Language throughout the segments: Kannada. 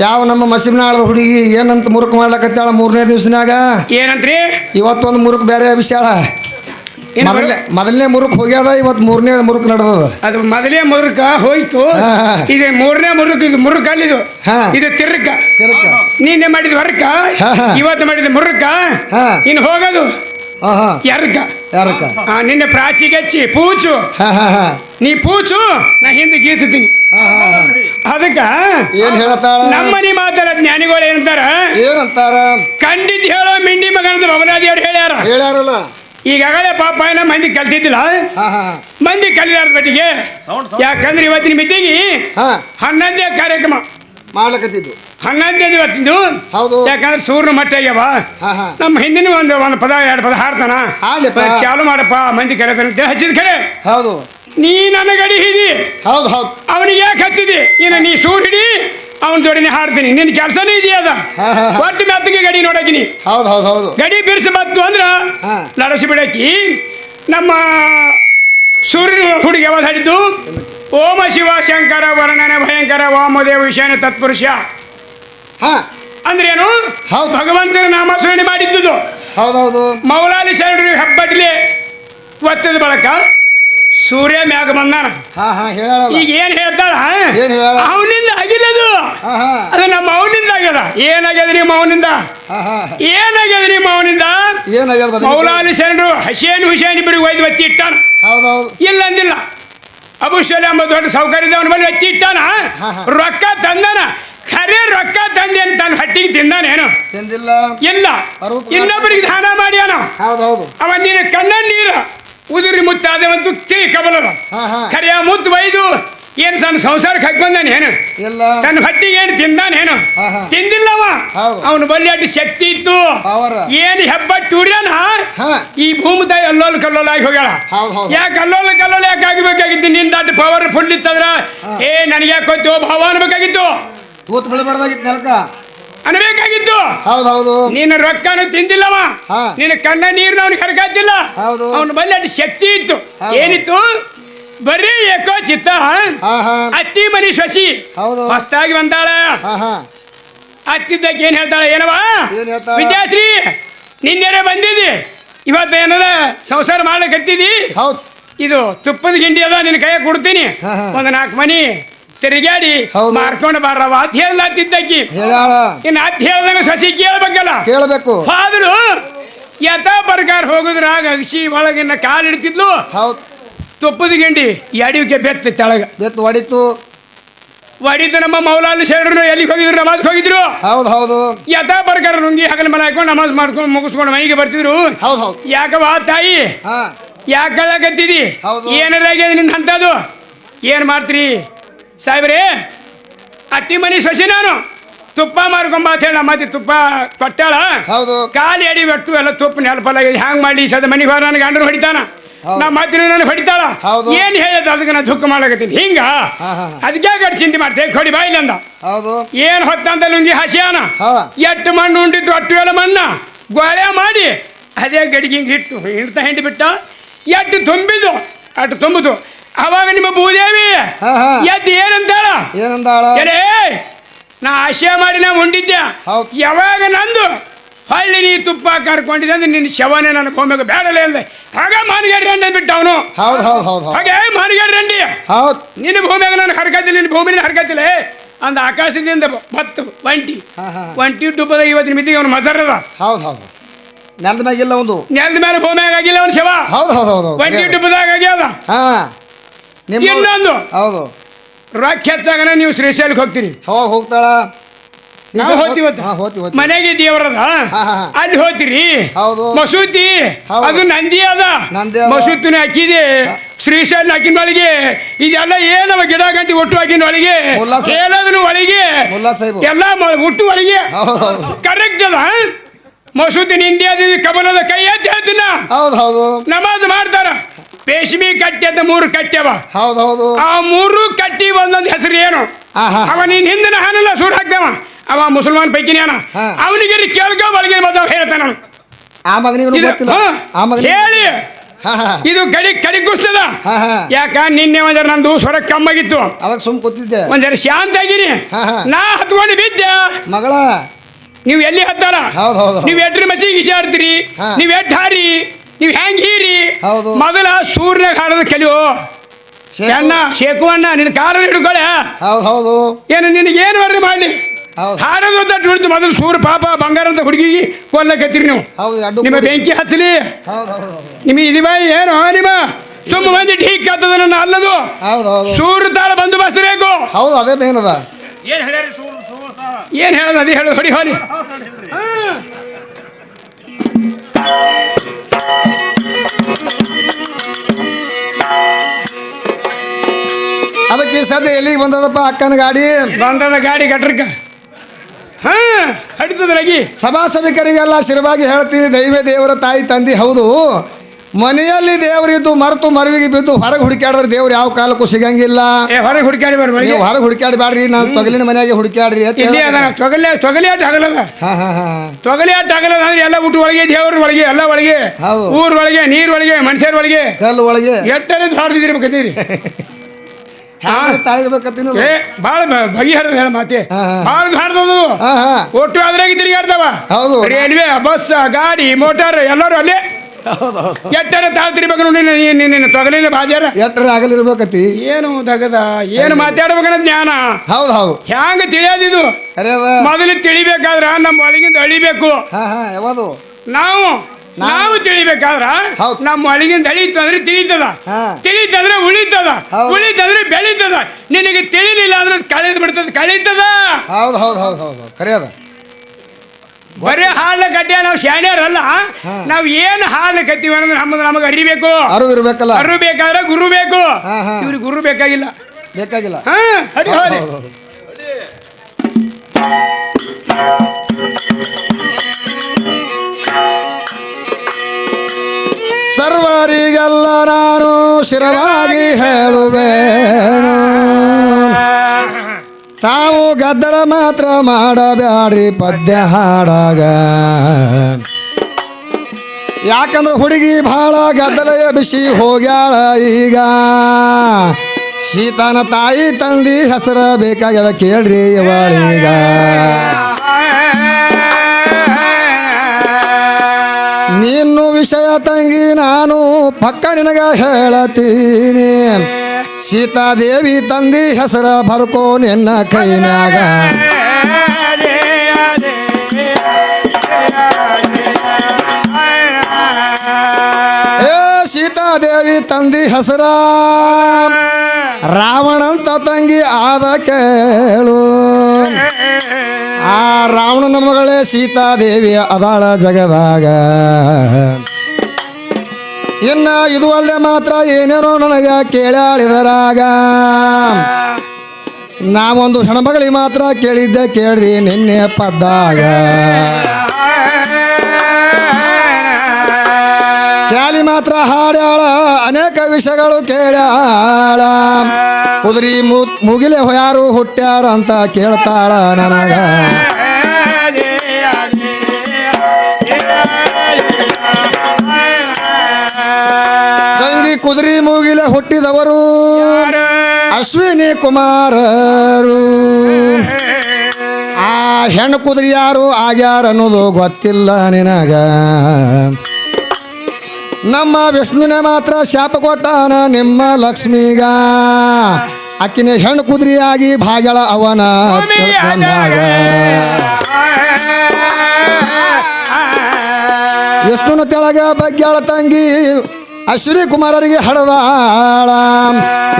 ಯಾವ ನಮ್ಮ ಮಸೀಬ್ನಾಳ ಹುಡುಗಿ ಏನಂತ ಮುರುಕ್ ಮಾಡ್ಲಕತ್ತಾಳ ಮೂರನೇ ದಿವಸನಾಗ ಏನಂತ್ರಿ? ಇವತ್ತೊಂದು ಮುರುಕ್ ಬೇರೆ ವಿಷಯ ಏನು ಮೊದಲನೇ ಮೊದಲನೇ ಮುರುಕ್ ಹೋಗ್ಯಾದ ಇವತ್ತು ಮೂರನೇ ಮುರುಕ್ ನಡೆದದ. ಅದು ಮೊದಲೇ ಮುರುಕ ಹೋಯ್ತು. ಇದು ಮೂರನೇ ಮುರುಕ್ ಇದು ಮುರುಕ ಅಲ್ಲಿದು. ಹಾ. ಇದು ತಿರುಕ. ನೀನೆ ಮಾಡಿದ ವರ್ಕ. ಇವತ್ತು ಮಾಡಿದ ಮುರುಕ ಹಾ. ಇನ್ನು ಹೋಗೋದು. ಎರ್ಕ ನಿನ್ನೆ ಪ್ರಾಸಿಗೆ ಹಚ್ಚಿ ಪೂಚು. ನೀ ಪೂಚು ನಾ ಹಿಂದೆ ಗೀಸುತ್ತೀನಿ. ಅದಕ್ಕ ಏನ್ ಹೇಳ್ತಾರ ನಮ್ಮನಿ ಮಾತಾರ ಜ್ಞಾನಿಗಳು ಏನಂತಾರ? ಏನಂತಾರ? ಖಂಡಿತ ಹೇಳೋ ಮಿಂಡಿ ಮಗನದ ಬಬಲಾದಿಯವ್ರು ಹೇಳ್ಯಾರ. ಹೇಳ್ಯಾರಲ್ಲ? ಈಗಾಗಲೇ ಪಾಪ ಏನ ಮಂದಿ ಕಲ್ತಿದ್ದಿಲ್ಲ? ಮಂದಿ ಕಲಿಯಾರ ಬಟ್ಟಿಗೆ ಯಾಕಂದ್ರೆ ಇವತ್ತಿನ ಮಿತಿಗೆ ಹಾ. ಹನ್ನೊಂದೇ ಕಾರ್ಯಕ್ರಮ. ಮಾಡ್ಲಕತ್ತಿದ್ದು. ಹನ್ನೊಂದೇ ಇವತ್ತಿಂದು. ಹೌದು. ಯಾಕಂದ್ರೆ ಸೂರ್ಯನ ಮಟ್ಟ ಆಗ್ಯಾವ. ನಮ್ಮ ಹಿಂದಿನ ಒಂದು ಒಂದು ಪದ ಎರಡು ಪದ ಹಾಡ್ತಾನ. ಚಾಲು ಮಾಡಪ್ಪ ಮಂದಿ ಕರೆತಾನೆ ಅಂತ ಹಚ್ಚಿದ ಕರೆ ಹೌದು. ನೀ ನನ್ನ ಗಡಿ ಹಿಡಿ. ಹೌದು ಹೌದು. ಅವನಿಗೆ ಯಾಕೆ ಹಚ್ಚಿದಿ? ಇನ್ನು ನೀ ಸೂರ್ ಹಿಡಿ ಅವನ ಜೋಡಿನೇ ಹಾಡ್ತೀನಿ. ನಿನ್ನ ಕೆಲಸನೇ ಇದೆಯದ. ಒಟ್ಟು ಮೆತ್ತಗೆ ಗಡಿ ನೋಡಕಿನಿ ಹೌದು ಹೌದು ಹೌದು. ಗಡಿ ಬಿರ್ಸಿ ಬತ್ತು ಅಂದ್ರ ನಡಸಿ ಬಿಡಕಿ ನಮ್ಮ ಸೂರ್ಯನ ಹುಡುಗಿ ಯಾವಾಗ ಹಾಡಿದ್ದು? ಓಮ ಶಿವ ಶಂಕರ ವರ್ಣನ ಭಯಂಕರ ವಾಮದೇವ ವಿಷಯನ ತತ್ಪುರುಷ. ಹಾ. ಅಂದ್ರೇನು? ಹೌದು. ಭಗವಂತನ ನಾಮಸ್ಮರಣೆ ಮಾಡಿದ್ದುದು. ಹೌದು ಹೌದು. ಮೌಲಾಲಿ ಶರಣರು ಹೆಬ್ಬಟ್ಲಿ ಒತ್ತದ ಬಳಕ ಸೂರ್ಯ ಮ್ಯಾಗ ಬಂದಾನ. ಹಾ ಹಾ ಹೇಳಲ್ಲ. ಈಗ ಏನ್ ಹೇಳ್ತಾಳ? ಏನ್ ಹೇಳ? ಅವನಿಂದ ಆಗಿಲ್ಲದು ಅದು ನಮ್ಮ ಅವನಿಂದ ಆಗ್ಯದ. ಏನಾಗ್ಯದ ನಿಮ್ಮ ಅವನಿಂದ? ಏನಾಗ್ಯದ ನಿಮ್ಮ ಅವನಿಂದ? ಏನಾಗ್ಯದ? ಮೌಲಾಲಿ ಶರಣರು ಹಸೇನ್ ಹುಸೇನ್ ಇಬ್ಬರಿಗೆ ಒಯ್ದು ಒತ್ತಿ ಇಟ್ಟಾನ. ಇಲ್ಲ ಅಂದಿಲ್ಲ. ಅಬುಶಲಿ ಎಂಬ ದೊಡ್ಡ ಸೌಕರ್ಯದ ಅವನ ಬಳಿ ಎತ್ತಿ ಇಟ್ಟಾನ. ರೊಕ್ಕ ತಂದಾನ. ಖರೆ ರೊಕ್ಕ ತಂದೆ ಅಂತ ತನ್ನ ಹಟ್ಟಿಗೆ ತಿಂದಾನೇನು? ತಿಂದಿಲ್ಲ. ಇಲ್ಲ. ಇನ್ನೊಬ್ಬರಿಗೆ ದಾನ ಮಾಡ್ಯಾನ. ಅವ ನೀನು ಕಣ್ಣ ನೀರು. ಉದುರಿ ಮುತ್ತಾದವಂತೂ ತಿಳಿ ಕಬಲದ ಹಾ ಆ ಮುತ್ತು ಬೈದು ಏನು ಸಣ್ಣ ಸಂಸಾರಕ್ಕೆ ಬಂದಾನೆ ಇಲ್ಲ. ತನ್ನ ಹೊಟ್ಟಿಗೆ ಏನು ತಿಂದಾನೇನು ಏನು? ಹಾ. ತಿಂದಿಲ್ಲವ. ಹೌದು. ಅವನು ಬಲ್ಲಿ ಅಡ್ಡಿ ಶಕ್ತಿ ಇತ್ತು. ಏನು ಹೆಬ್ಬಟ್ಟು ಟೂರ್ಯನ ಹಾ. ಈ ಭೂಮಿ ತಾಯಿ ಅಲ್ಲೋಲ್ ಕಲ್ಲೋಲ ಆಗಿ ಹೋಗ್ಯಾಳ. ಹೌದು ಹೌದು. ಯಾಕೆ ಅಲ್ಲೋಲ ಕಲ್ಲೋಲ ಯಾಕೆ ಆಗಬೇಕಾಗಿತ್ತು? ನಿಂದ ಅಡ್ಡ ಪವರ್ ಫುಲ್ ಇತ್ತಂದ್ರ? ಏ ನನಗೆ ಯಾಕೆ ಗೊತ್ತು? ಭಾವ ಅನ್ಬೇಕಾಗಿತ್ತು. ತೂತ್ ಬೀಳಬಾರ್ದಾಗಿತ್ತು ನೆಲಕ ಅನ್ಬೇಕಾಗಿತ್ತು ಹೌದು ಹೌದು ನೀನು ರೊಕ್ಕನು ತಿಂದಿಲ್ಲವ. ಹಾ. ನಿನ್ನ ಕಣ್ಣ ನೀರ್ನ ಅವ್ನ ಕರ್ಕತ್ತಿಲ್ಲ ಹೌದು. ಅವನ ಬಲ್ಲಿ ಅಷ್ಟು ಶಕ್ತಿ ಇತ್ತು. ಹೌದು. ಏನಿತ್ತು? ಬರೀ ಏಕೋ ಚಿತ್ತ ಹಾ ಹಾ. ಅತ್ತಿ ಮನಿ ಶಶಿ ಹೌದು. ಹೊಸ್ತಾಗಿ ಬಂದಾಳ. ಹಾ ಹಾ. ಹತ್ತಿದ್ದಕ್ಕೆ ಏನ್ ಹೇಳ್ತಾಳ ಏನವ? ಏನ್ ಹೇಳ್ತಾಳ? ವಿದ್ಯಾಶ್ರೀ ನಿನ್ನೆರೆ ಬಂದಿದ್ದಿ. ಇವತ್ತು ಏನಾರ ಸಂಸಾರ ಮಾಡ್ಲಿಕ್ಕೆ ಹೌದು. ಇದು ತುಪ್ಪದ ಗಿಂಡಿ ಅದ ನಿನ್ನ ಕೈಯಾಗ ಕೊಡ್ತೀನಿ. ಹಾ, ಹಾ. ಒಂದು ನಾಲ್ಕು ಮನಿ. ತಿರುಗಾಡಿ ಹೌದು. ಮಾರ್ಕೊಂಡು ಬಾರವ ಅಂತ ಹೇಳ್ಲಾತಿದ್ದಕ್ಕಿ. ಹೇಳ. ಇನ್ನು ಅದ್ ಹೇಳ್ದಂಗ ಸಸಿ ಕೇಳ್ಬೇಕಲ್ಲ? ಕೇಳಬೇಕು. ಆದ್ರು ಯಥಾ ಪ್ರಕಾರ ಹೋಗುದ್ರಾಗ ಅಗಸಿ ಒಳಗಿನ ಕಾಲು ಇಡ್ತಿದ್ಲು ಹೌದು. ತುಪ್ಪದ ಗಿಂಡಿ ಎಡಿವಿಗೆ ಬೆತ್ತ ತೆಳಗ. ಬೆತ್ತು ಹೊಡಿತು ಹೊಡಿತು ನಮ್ಮ ಮೌಲಾಲಿ ಶರಣರು ಎಲ್ಲಿಗೆ ಹೋಗಿದ್ರು? ನಮಾಜ್ ಹೋಗಿದ್ರು. ಹೌದು ಹೌದು. ಯಥಾ ಬರ್ಗಾರ್ ನುಂಗಿ ಹಗಲ ಮನೆ ಹಾಕೊಂಡು ನಮಾಜ್ ಮಾಡ್ಕೊಂಡು ಮುಗಿಸ್ಕೊಂಡು ಮೈಗೆ ಬರ್ತಿದ್ರು. ಹೌದು ಹೌದು. ಯಾಕವ ತಾಯಿ? ಹಾ. ಯಾಕೆ ಕಳ್ಳಕತ್ತಿದಿ ಹೌದು. ನಿನ್ನ ಅಂತದು ಏನು ಮಾಡ್ತೀರಿ? ಸಾಹೇಬ್ರೇ ಅತ್ತಿ ಮನಿ ಸೊಸಿ ನಾನು. ತುಪ್ಪ ಮಾರ್ಕೊಂಬ ಅಂತ ಹೇಳಿ ನಮ್ಮ ಅತ್ತಿ ತುಪ್ಪ ಕೊಟ್ಟಾಳ. ಹೌದು. ಕಾಲಿ ಎಡಿ ಒಟ್ಟು ಎಲ್ಲ ತುಪ್ಪ ನೆಲಪಲ್ಲಾಗಿದೆ ಹ್ಯಾಂಗ್ ಮಾಡಿ ಸದ ಮನಿಗೆ ಹೋದ ನನಗೆ ಗಂಡನ ಹೊಡಿತಾನ. ನಮ್ಮ ಅತ್ತಿನ ನನಗೆ ಹೊಡಿತಾಳ. ಏನು ಹೇಳದ ಅದಕ್ಕೆ ನಾನು ದುಃಖ ಮಾಡಕತ್ತೀನಿ ಹಿಂಗ. ಅದಕ್ಕೆ ಗಡಿ ಚಿಂತೆ ಮಾಡ್ತೇ ಕೊಡಿ ಬಾಯಿಲ್ಲ ಅಂದ ಏನು ಹೊತ್ತಂತ ಲುಂಗಿ ಹಸಿಯಾನ? ಎಟ್ಟು ಮಣ್ಣು ಉಂಡಿತ್ತು ಅಟ್ಟು ಎಲ್ಲ ಮಣ್ಣ. ಗೋಳೆ ಮಾಡಿ. ಅದೇ ಗಡಿಗೆ ಹಿಂಗೆ ಇಟ್ಟು ಹಿಡ್ತಾ ಹಿಂಡಿ ಬಿಟ್ಟ. ಎಟ್ಟು ತುಂಬಿದ್ದು? ಅಟ್ಟು ತುಂಬಿತು ಅವಾಗ ನಿಮ್ಮ ಭೂದೇವಿ ಹಾ, ಹಾ. ಎದ್ದು ಏನಂತಾಳ? ಏನಂದಾಳ? ಏನೇ ನಾ ಆಶಯ ಮಾಡಿ ನಾ ಉಂಡಿದ್ದೆ ಹೌದು. ಯಾವಾಗ ನಂದು ಹಳ್ಳಿ ನೀ ತುಪ್ಪ ಕರ್ಕೊಂಡಿದ್ದೆ ಅಂದ್ರೆ ನಿನ್ನ ಶವನೇ ನನ್ನ ಹೋಗ್ಬೇಕು ಬೇಡಲೇ ಅಂದೆ ಹಾಗೆ ಮಾನಗೇರಿ ರಂಡಿ ಅಂದ್ಬಿಟ್ಟು ಅವನು. ಹೌದು ಹೌದು ಹೌದು ಹೌದು. ಹಾಗೆ ಮಾನಗೇರಿ ರಂಡಿ ಹೌದು. ನಿನ್ನ ಭೂಮಿಯಾಗ ನಾನು ಹರ್ಕತ್ತಿಲ್ಲ ನಿನ್ನ ಭೂಮಿನ ಹರ್ಕತ್ತಿಲ್ಲ. ಅಂದ ಆಕಾಶದಿಂದ ಬತ್ತು ಒಂಟಿ. ಹಾ, ಹಾ. ಒಂಟಿ ಡುಬ್ಬದ ಇವತ್ತಿನ ಮಿತಿಗೆ ಅವನು ಮಸರದ. ಹೌದು ಹೌದು. ನೆಲದ ಮ್ಯಾಗಿಲ್ಲ ಒಂದು. ನೆಲದ ಮೇಲೆ ಭೂಮಿಯಾಗ ಆಗಿಲ್ಲ ಅವನ ಶವ. ಹೌದು ಹೌದು ಹೌದು ಒಂಟಿ ಹೌದು ಡುಬ್ಬದಾಗ ಆಗ್ಯಾದ. ಹಾ. ನಿಮ್ಮ ಇನ್ನೊಂದು. ಹೌದು. ರೊಕ್ಕ ಹೆಚ್ಚಾಗನ ನೀವು ಶ್ರೀಶೈಲಕ್ಕೆ ಹೋಗ್ತೀರಿ ಹೋಗಿ ಹೋಗ್ತಾಳ? ನಾವು ಹೋಗ್ತೀವಿ. ಹಾ ಹೋಗ್ತೀವಿ ಹೋಗ್ತೀವಿ ಮನೆಗೆ ದೇವರದ ಹಾ. ಅಲ್ಲಿ ಹೋಗ್ತೀರಿ. ಹೌದು. ಮಸೂತಿ ಹೌದು. ಅದು ನಂದಿ ಅದ. ನಂದಿ ಅದ. ಮಸೂತಿನ ಹಾಕಿದೆ. ಶ್ರೀಶೈಲ ಹಾಕಿನ ಒಳಗೆ ಇದೆಲ್ಲ ಏನವ ಗಿಡ ಗಂಟಿ ಒಟ್ಟು ಹಾಕಿನ ಒಳಗೆ. ಎಲ್ಲದನ್ನು ಒಳಗೆ ಮುಲ್ಲಾ ಸಾಹೇಬು. ಎಲ್ಲ ಮ- ಒಟ್ಟು ಒಳಗೆ. ಹೌದು ಹೌದು. ಕರೆಕ್ಟ್ ಅದ. ಮಸೂತಿ ನಿಂದಿ ಅದ ಕಮಲದ ಕೈ ಎತ್ತಿ ಹೇಳ್ತೀನ ಹೌದು ಹೌದು. ನಮಾಜ್ ಮಾಡ್ತಾರ. ರೇಷ್ಮಿ ಕಟ್ಟಿ ಅಂತ ಮೂರು ಕಟ್ಟೆವ ಹೌದೌದು. ಹೌದು ಆ ಮೂರು ಕಟ್ಟಿ ಒಂದೊಂದು ಹೆಸರು ಏನು. ಅವ ನೀನ್ ಹಿಂದಿನ ಹಾನಲ್ಲ ಸೂರ್ ಹಾಕ್ತೇವ ಅವ ಮುಸಲ್ಮಾನ್ ಪೈಕಿನಿ. ಅವನಿಗೆ ಕೇಳ್ಕೊ ಒಳಗಿನ ಮಜ ಹೇಳ್ತಾನ ಹೇಳಿ. ಇದು ಗಡಿ ಕಡಿ ಕುಸ್ತದ ಯಾಕ ನಿನ್ನೆ ಒಂದರ ನಂದು ಸ್ವರ ಕಮ್ಮಾಗಿತ್ತು. ಅದಕ್ಕೆ ಸುಮ್ ಕೂತಿದ್ದೆ. ಶಾಂತ ಆಗಿನಿ. ನಾ ಹತ್ಕೊಂಡು ಬಿದ್ದೆ. ಮಗಳ. ನೀವು ಎಲ್ಲಿ ಹತ್ತಾರ? ನೀವು ಎಟ್ರಿ ಮಸಿಗೆ ಇಸಾಡ್ತೀರಿ ಹಾ. ನೀವ್ ಎಟ್ ಹಾರಿ? ನೀವ್ ಹೆಂಗೆ ಹೀರಿ? ಹೌದು. ಮೊದಲ ಸೂರ್ಯ ಹಾಡೋದು ಕಲಿಯೋ. ಅಣ್ಣ ಶೇಕು ಅಣ್ಣ ನಿನ್ನ ಕಾರ ಹಿಡ್ಕೊಳೆ ಹೌದು ಹೌದು. ಏನು ನಿನಗೆ ಏನು ಬರ್ರಿ ಮಾಡಿ ಹೌದು. ಹಾಡೋದು ಅಂತ ಮೊದಲು ಸೂರ್ ಪಾಪ ಬಂಗಾರ ಅಂತ ಹುಡುಗಿ ಕೊಲ್ಲಕತ್ತೀರಿ ನೀವು. ಹೌದು ಎರಡು ನಿಮ್ಮ ಬೆಂಕಿ ಹಚ್ಚಲಿ. ಹೌದು ಹೌದು ನಿಮಗೆ ಇದು ಬಾಯಿ ಏನು ನಿಮ್ಮ ಸುಮ್ಮ ಮಂದಿ ಠೀಕ್ ಆಗ್ತದ ನನ್ನ ಅಲ್ಲದು. ಹೌದು ಹೌದು. ಸೂರ್ ತಾಳ ಬಂದು ಬೇಕು. ಹೌದು ಅದೇ ಮೇನ್ ಅದ. ಏನ್ ಹೇಳ್ಯಾರಿ ಸೂರು ಸೂರು ಸಾವ ಏನ್ ಹೇಳೋದು ಅದೇ ಹೇಳೋದು ಹೊಡಿ ಹೊಡಿ. ಹಾ. ಅದಕ್ಕೆ ಸದ್ಯ ಎಲ್ಲಿಗೆ ಬಂದದಪ್ಪ ಅಕ್ಕನ ಗಾಡಿ? ಬಂದದ ಗಾಡಿ ಗಟ್ರಕ್ಕ. ಹಾ ಹಡಿತದ್ರಾಗಿ ಸಭಾ ಸಭಿಕರಿಗೆಲ್ಲ ಶಿರವಾಗಿ ಹೇಳ್ತೀನಿ ದೈವ ದೇವರ ತಾಯಿ ತಂದೆ ಹೌದು. ಮನೆಯಲ್ಲಿ ದೇವರಿದ್ದು ಮರೆತು ಮರವಿಗೆ ಬಿದ್ದು ಹೊರಗೆ ಹುಡುಕ್ಯಾಡಿದ್ರೆ ದೇವ್ರು ಯಾವ ಕಾಲಕ್ಕೂ ಸಿಗಂಗಿಲ್ಲ. ಏ ಹೊರಗೆ ಹುಡುಕಾಡಿ ಬರ್ಬಾರ್ದು ನೀವು ಹೊರಗೆ ಹುಡುಕ್ಯಾಡಬೇಡ್ರಿ ನಾನು ತೊಗಲಿನ ಮನೆಯಾಗೆ ಹುಡುಕ್ಯಾಡ್ರಿ ತೊಗಲೇ ತೊಗಲಿ ಅಂದ್ರೆ ಎಲ್ಲ ಊಟ ಒಳಗೆ ದೇವ್ರ ಒಳಗೆ ಎಲ್ಲ ಒಳಗೆ. ಊರ್ ಒಳಗೆ ನೀರ್ ಒಳಗೆ ಮನುಷ್ಯರ ಒಳಗೆ. ಕಲ್ಲು ಒಳಗೆ. ಎಟ್ಟರೆ ಭಾಳ ಬಗೆಹರದ ಹೇಳ ಮಾತೆ. ಹಾಡ್ದದು ಒಟ್ಟು ಅದ್ರಾಗ ತಿರುಗಾಡ್ತಾವ. ಹೌದು. ರೈಲ್ವೆ ಬಸ್ ಗಾಡಿ ಮೋಟಾರ್ ಎಲ್ಲರೂ ಅಲ್ಲೇ. ಎಟ್ಟರೆ ತಾಳ್ತಿರ್ಬೇಕು ನೋಡಿ ನಿನ್ನ ತೊಗಲಿನ ಬಾಜಾರ? ಎತ್ತರ ಆಗಲಿರ್ಬೇಕತಿ ಏನು ತಗದ? ಏನು ಮಾತಾಡ್ಬೇಕನ್ನ ಜ್ಞಾನ? ಹೌದು ಹೌದು. ಹ್ಯಾಂಗ ತಿಳಿಯೋದಿದು ಮೊದಲು ತಿಳಿಬೇಕಾದ್ರ ನಮ್ಮ ಒಳಗಿಂದ ಅಳಿಬೇಕು. ಯಾವುದು? ನಾವು ನಾವು ತಿಳಿಬೇಕಾದ್ರ. ನಮ್ಮ ಒಳಗಿಂದ ಅಳಿತಂದ್ರೆ ತಿಳಿತದ. ತಿಳಿತಂದ್ರೆ ಉಳಿತದ. ಉಳಿತಂದ್ರೆ ಬೆಳೀತದ. ನಿನಗೆ ತಿಳಿಲಿಲ್ಲ ಅಂದ್ರೆ ಕಳೆದು ಬಿಡ್ತದ. ಕಳೀತದ. ಹೌದು ಹೌದು ಹೌದು ಹೌದು ಕರೆ ಅದ. ಬರೀ ಹಾಲು ಕಟ್ಟಿ ನಾವು ಶಾಣ್ಯರಲ್ಲ ನಾವು ಏನು ಹಾಲು ಕತ್ತೀವಿ ಅಂದ್ರೆ ನಮ್ಮದು ನಮಗೆ ಅರಿಬೇಕು ಅರು ಇರ್ಬೇಕಲ್ಲ? ಅರು ಬೇಕಾದ್ರೆ ಗುರು ಬೇಕು. ಇವ್ರಿಗೆ ಗುರು ಬೇಕಾಗಿಲ್ಲ. ಬೇಕಾಗಿಲ್ಲ? ಹಾ ಹೌದು. ಸರ್ವರಿಗೆಲ್ಲ ನಾನು ಶಿರವಾಗಿ ಹೇಳುವೇನು. ತಾವು ಗದ್ದಲ ಮಾತ್ರ ಮಾಡಬ್ಯಾಡ್ರಿ ಪದ್ಯ ಹಾಡಾಗ. ಯಾಕಂದ್ರೆ ಹುಡುಗಿ ಬಹಳ ಗದ್ದಲ ಬಿಸಿ ಹೋಗ್ಯಾಳ ಈಗ. ಶೀತನ ತಾಯಿ ತಂದಿ ಹೆಸರ ಬೇಕಾಗ್ಯದ ಕೇಳ್ರಿ ಇವಳೀಗ. ನೀನು ವಿಷಯ ತಂಗಿ ನಾನು ಪಕ್ಕ ನಿನಗ ಹೇಳತೀನಿ. ಸೀತಾದೇವಿ ತಂದಿ ಹೆಸರ ಬರ್ಕೋ ನಿನ್ನ ಕೈನಾಗ. ಸೀತಾದೇವಿ ತಂದಿ ಹೆಸರ ರಾವಣಂತ ತಂಗಿ ಆದ ಕೇಳು. ಆ ರಾವಣನ ಮಗಳೇ ಸೀತಾದೇವಿ ಅದಾಳ ಜಗದಾಗ. ಇನ್ನ ಇದು ಅಲ್ಲದೆ ಮಾತ್ರ ಏನೇನೋ ನನಗ ಕೇಳಾಳಿದರಾಗ ನಾವೊಂದು ಹೆಣ್ಮಗಳಿಗೆ ಮಾತ್ರ ಕೇಳಿದ್ದೆ ಕೇಳ್ರಿ ನಿನ್ನೆ ಪದ್ದಾಗ. ಕ್ಯಾಲಿ ಮಾತ್ರ ಹಾಡ್ಯಾಳ, ಅನೇಕ ವಿಷಯಗಳು ಕೇಳ್ಯಾಳ. ಕುದುರಿ ಮುಗಿಲೆ ಯಾರು ಹುಟ್ಟ್ಯಾರ ಅಂತ ಕೇಳ್ತಾಳ ನನಗ. ಕುದುರಿ ಮೂಗಿಲ ಹುಟ್ಟಿದವರು ಅಶ್ವಿನಿ ಕುಮಾರರು. ಆ ಹೆಣ್ಣು ಕುದುರೆ ಯಾರು ಆಗ್ಯಾರ ಅನ್ನೋದು ಗೊತ್ತಿಲ್ಲ ನಿನಗ. ನಮ್ಮ ವಿಷ್ಣುನೇ ಮಾತ್ರ ಶಾಪ ಕೊಟ್ಟಾನ ನಿಮ್ಮ ಲಕ್ಷ್ಮೀಗ. ಆಕಿನ ಹೆಣ್ಣು ಕುದುರೆಯಾಗಿ ಭಾಗಳ ಅವನ. ವಿಷ್ಣುನ ತೆಳಗ ಬಗ್ಗೆಳ ತಂಗಿ ಅಶ್ವಿನಿ ಕುಮಾರರಿಗೆ ಹಡದಾಳ.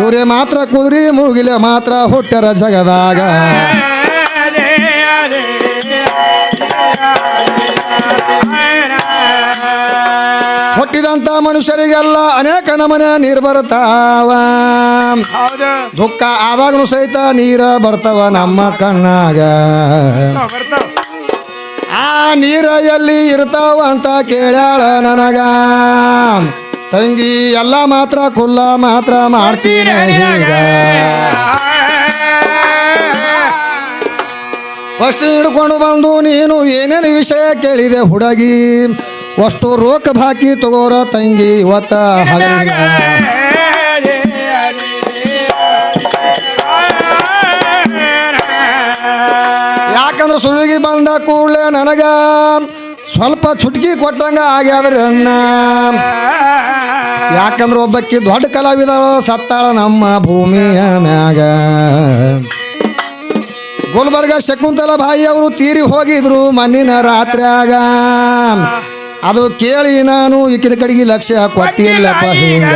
ಇವರೇ ಮಾತ್ರ ಕುದುರೆ ಮೂಗಿಲೆ ಮಾತ್ರ ಹುಟ್ಟರ ಜಗದಾಗ. ಹುಟ್ಟಿದಂತ ಮನುಷ್ಯರಿಗೆಲ್ಲ ಅನೇಕ ನಮನೆ ನೀರು ಬರ್ತಾವ. ದುಃಖ ಆದಾಗನು ಸಹಿತ ನೀರ ಬರ್ತಾವ ನಮ್ಮ ಕಣ್ಣಾಗ. ಆ ನೀರ ಎಲ್ಲಿ ಇರ್ತಾವ ಅಂತ ಕೇಳ್ಯಾಳ ನನಗ. ತಂಗಿ ಎಲ್ಲ ಮಾತ್ರ ಕುಲ್ಲ ಮಾತ್ರ ಮಾಡ್ತೀನಿ ಅಷ್ಟು ಫಸ್ಟ್ ಹಿಡ್ಕೊಂಡು ಬಂದು ನೀನು ಏನೇನು ವಿಷಯ ಕೇಳಿದೆ ಹುಡುಗಿ ಅಷ್ಟು ರೋಕ ಬಾಕಿ ತಗೋರ ತಂಗಿ ಇವತ್ತ ಯಾಕಂದ್ರೆ ಸುಳಿಗಿ ಬಂದ ಕೂಡಲೇ ನನಗ ಸ್ವಲ್ಪ ಚುಟ್ಕಿ ಕೊಟ್ಟಂಗ ಆಗ್ಯಾದ್ರಿ ಅಣ್ಣ. ಯಾಕಂದ್ರೆ ಒಬ್ಬಕ್ಕಿ ದೊಡ್ಡ ಕಲಾವಿದ ಸತ್ತಾಳ ನಮ್ಮ ಭೂಮಿಯ ಮ್ಯಾಗ. ಗುಲ್ಬರ್ಗ ಶಕುಂತಲ ಬಾಯಿ ಅವರು ತೀರಿ ಹೋಗಿದ್ರು ಮಣ್ಣಿನ ರಾತ್ರ್ಯಾಗ. ಅದು ಕೇಳಿ ನಾನು ಈಕಿನ ಕಡೆಗೆ ಲಕ್ಷ್ಯ ಕೊಟ್ಟಿಲ್ಲಪ್ಪ ಹಿಂಗ.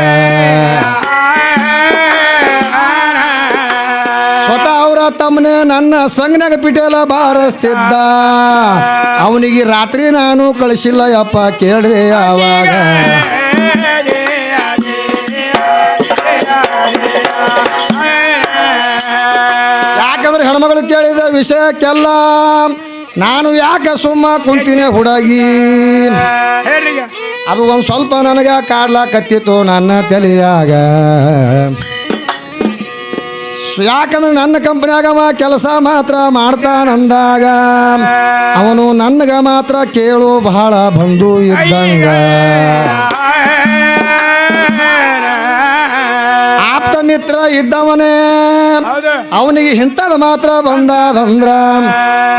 ತಮ್ಮನೆ ನನ್ನ ಸಂಗನಾಗ ಪಿಟೇಲ ಬಾರಿಸ್ತಿದ್ದ. ಅವನಿಗೆ ರಾತ್ರಿ ನಾನು ಕಳಿಸಿಲ್ಲ ಯಪ್ಪ ಕೇಳ್ರಿ ಆವಾಗ ಯಾಕಂದ್ರೆ ಹೆಣ್ಮಗಳು ಕೇಳಿದ ವಿಷಯಕ್ಕೆಲ್ಲ ನಾನು ಯಾಕೆ ಸುಮ್ಮ ಕುಂತೀನಿ ಹುಡುಗಿ? ಅದು ಒಂದು ಸ್ವಲ್ಪ ನನಗೆ ಕಾಡ್ಲಾಕತ್ತಿತ್ತು ನನ್ನ ತಲೆಯಾಗ. ಯಾಕಂದ್ರೆ ನನ್ನ ಕಂಪ್ನ್ಯಾಗ ಅವ ಕೆಲಸ ಮಾತ್ರ ಮಾಡ್ತಾನಂದಾಗ ಅವನು ನನ್ನಗ ಮಾತ್ರ ಕೇಳು ಬಹಳ ಬಂಧು ಇದ್ದಂಗ. ಆಪ್ತ ಮಿತ್ರ ಇದ್ದವನೇ ಅವನಿಗೆ ಇಂಥದ್ದು ಮಾತ್ರ ಬಂದಾದಂದ್ರ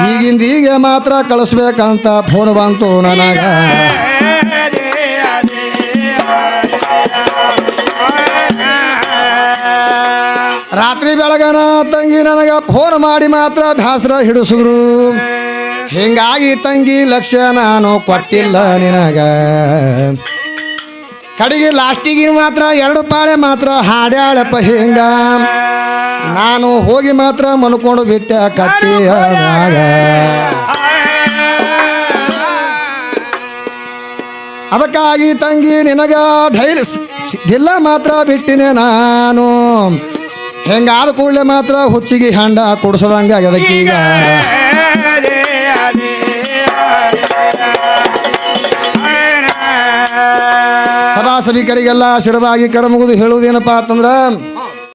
ಈಗಿಂದ ಈಗ ಮಾತ್ರ ಕಳಿಸ್ಬೇಕಂತ ಫೋನ್ ಬಂತು ನನಗ. ಬೆಳಗನ ತಂಗಿ ನನಗ ಫೋನ್ ಮಾಡಿ ಮಾತ್ರ ಬ್ಯಾಸರ ಹಿಡಿಸಿದ್ರು. ಹಿಂಗಾಗಿ ತಂಗಿ ಲಕ್ಷ್ಯ ನಾನು ಕೊಟ್ಟಿಲ್ಲ ನಿನಗ. ಕಡೆಗೆ ಲಾಸ್ಟಿಗೆ ಮಾತ್ರ ಎರಡು ಪಾಳೆ ಮಾತ್ರ ಹಾಡ್ಯಾಳಪ್ಪ ಹಿಂಗ. ನಾನು ಹೋಗಿ ಮಾತ್ರ ಮಲ್ಕೊಂಡು ಬಿಟ್ಟೆ ಕಟ್ಟಿ ಅದಕ್ಕಾಗಿ ತಂಗಿ ನಿನಗ ಧೈರ್ಯ ಇಲ್ಲ ಮಾತ್ರ ಬಿಟ್ಟಿನೇ ನಾನು. ಹೆಂಗಾದ ಕೂಡಲೇ ಮಾತ್ರ ಹುಚ್ಚಿಗೆ ಹಂಡ ಕುಡಿಸೋದಂಗ ಅದಕ್ಕೀಗ ಸಭಾ ಸಭಿಕರಿಗೆಲ್ಲ ಶಿರವಾಗಿ ಕರ ಮುಗಿದು ಹೇಳುವುದೇನಪ್ಪ ಅಂತಂದ್ರೆ